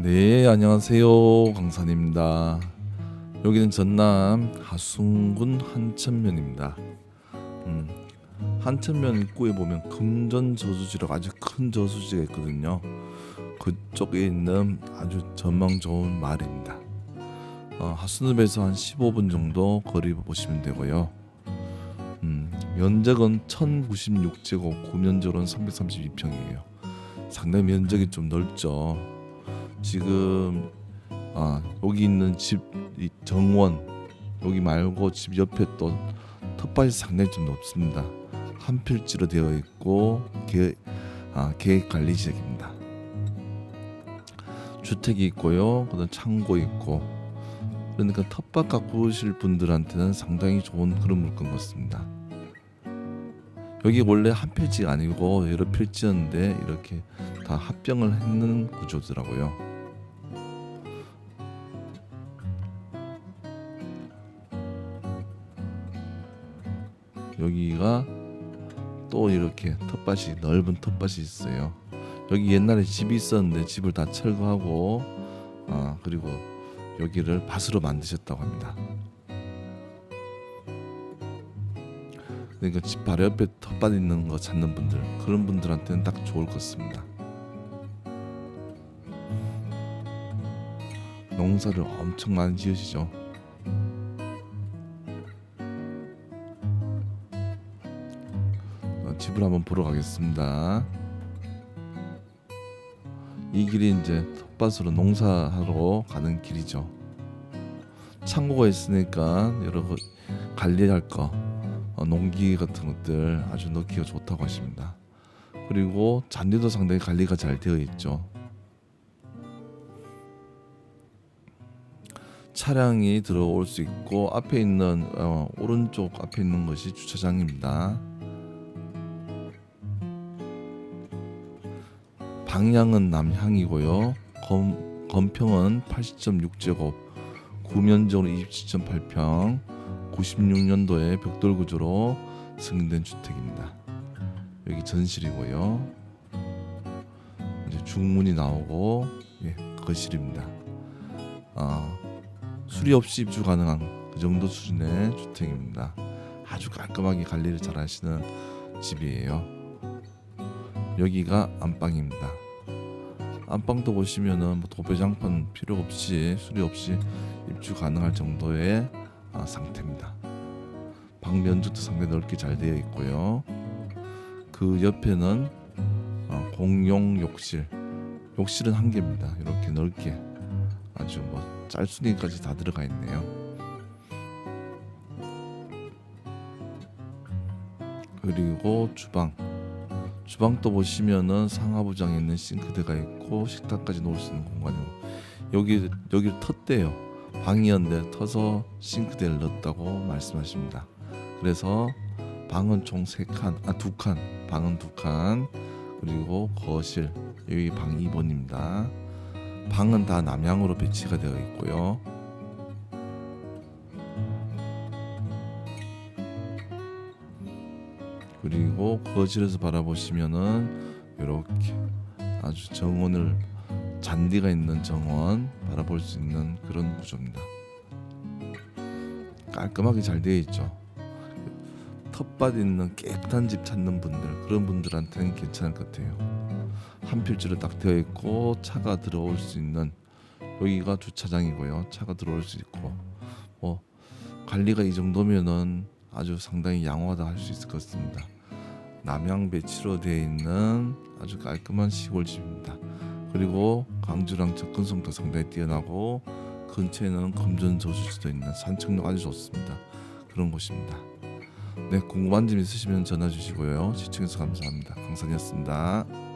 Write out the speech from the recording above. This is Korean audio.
네, 안녕하세요. 강산입니다. 여기는 전남 하순군 한천면입니다. 음, 한천면 입구에 보면 금전 저수지라고 아주 큰 저수지가 있거든요. 그쪽에 있는 아주 전망 좋은 마을입니다. 어, 하순읍에서 한 15분 정도 거리 보시면 되고요. 음, 면적은 1096제곱, 구면적으로는 332평이에요. 상당히 면적이 좀 넓죠. 지금 아 여기 있는 집 이 정원 여기 말고 집 옆에 또 텃밭이 상당히 좀 높습니다. 한 필지로 되어 있고 계, 아, 계획 관리 지역입니다. 주택이 있고요. 그다음 창고 있고 그러니까 텃밭 가꾸실 분들한테는 상당히 좋은 그런 물건 같습니다. 여기 원래 한 필지가 아니고 여러 필지였는데 이렇게 다 합병을 했는 구조더라고요. 여기가 또 이렇게 텃밭이 넓은 텃밭이 있어요. 여기 옛날에 집이 있었는데 집을 다 철거하고 아 그리고 여기를 밭으로 만드셨다고 합니다. 그러니까 집 바로 옆에 텃밭 있는 거 찾는 분들 그런 분들한테는 딱 좋을 것 같습니다. 농사를 엄청 많이 지으시죠. 집을 한번 보러 가겠습니다. 이 길이 이제 텃밭으로 농사하러 가는 길이죠. 창고가 있으니까 여러 거 관리할 거 어, 농기 같은 것들 아주 넣기가 좋다고 하십니다. 그리고 잔디도 상당히 관리가 잘 되어 있죠. 차량이 들어올 수 있고 앞에 있는 어, 오른쪽 앞에 있는 것이 주차장입니다. 방향은 남향이고요. 검, 건평은 80.6제곱, 구면적으로 27.8평, 96년도에 벽돌 구조로 승인된 주택입니다. 여기 전실이고요. 이제 중문이 나오고 예, 거실입니다. 아, 수리 없이 입주 가능한 그 정도 수준의 주택입니다. 아주 깔끔하게 관리를 잘 하시는 집이에요. 여기가 안방입니다. 안방도 보시면은 뭐 도배장판 필요 없이 수리 없이 입주 가능할 정도의 아, 상태입니다. 방 면적도 상당히 넓게 잘 되어 있고요. 그 옆에는 어, 공용 욕실, 욕실은 한 개입니다. 이렇게 넓게 아주 뭐 짤순이까지 다 들어가 있네요. 그리고 주방, 주방도 보시면은 상하부장에 있는 싱크대가 있고 식탁까지 놓을 수 있는 공간이고 여기 여기 텄대요. 방이었는데 터서 싱크대를 넣었다고 말씀하십니다. 그래서 방은 총 세 칸, 아두 칸, 방은 두 칸, 그리고 거실 여기 방 2번입니다. 방은 다 남향으로 배치가 되어 있고요. 그리고 거실에서 바라보시면은 이렇게 아주 정원을 잔디가 있는 정원 바라볼 수 있는 그런 구조입니다. 깔끔하게 잘 되어 있죠. 텃밭 있는 깨끗한 집 찾는 분들 그런 분들한테는 괜찮을 것 같아요. 한 필지로 딱 되어 있고 차가 들어올 수 있는 여기가 주차장이고요. 차가 들어올 수 있고 뭐 관리가 이 정도면은 아주 상당히 양호하다 할 수 있을 것 같습니다. 남양 배치로 되어 있는 아주 깔끔한 시골집입니다. 그리고 강주랑 접근성도 상당히 뛰어나고 근처에는 금전 저수지도 있는 산책로 아주 좋습니다. 그런 곳입니다. 네, 궁금한 점 있으시면 전화 주시고요. 시청해서 감사합니다. 강산이었습니다.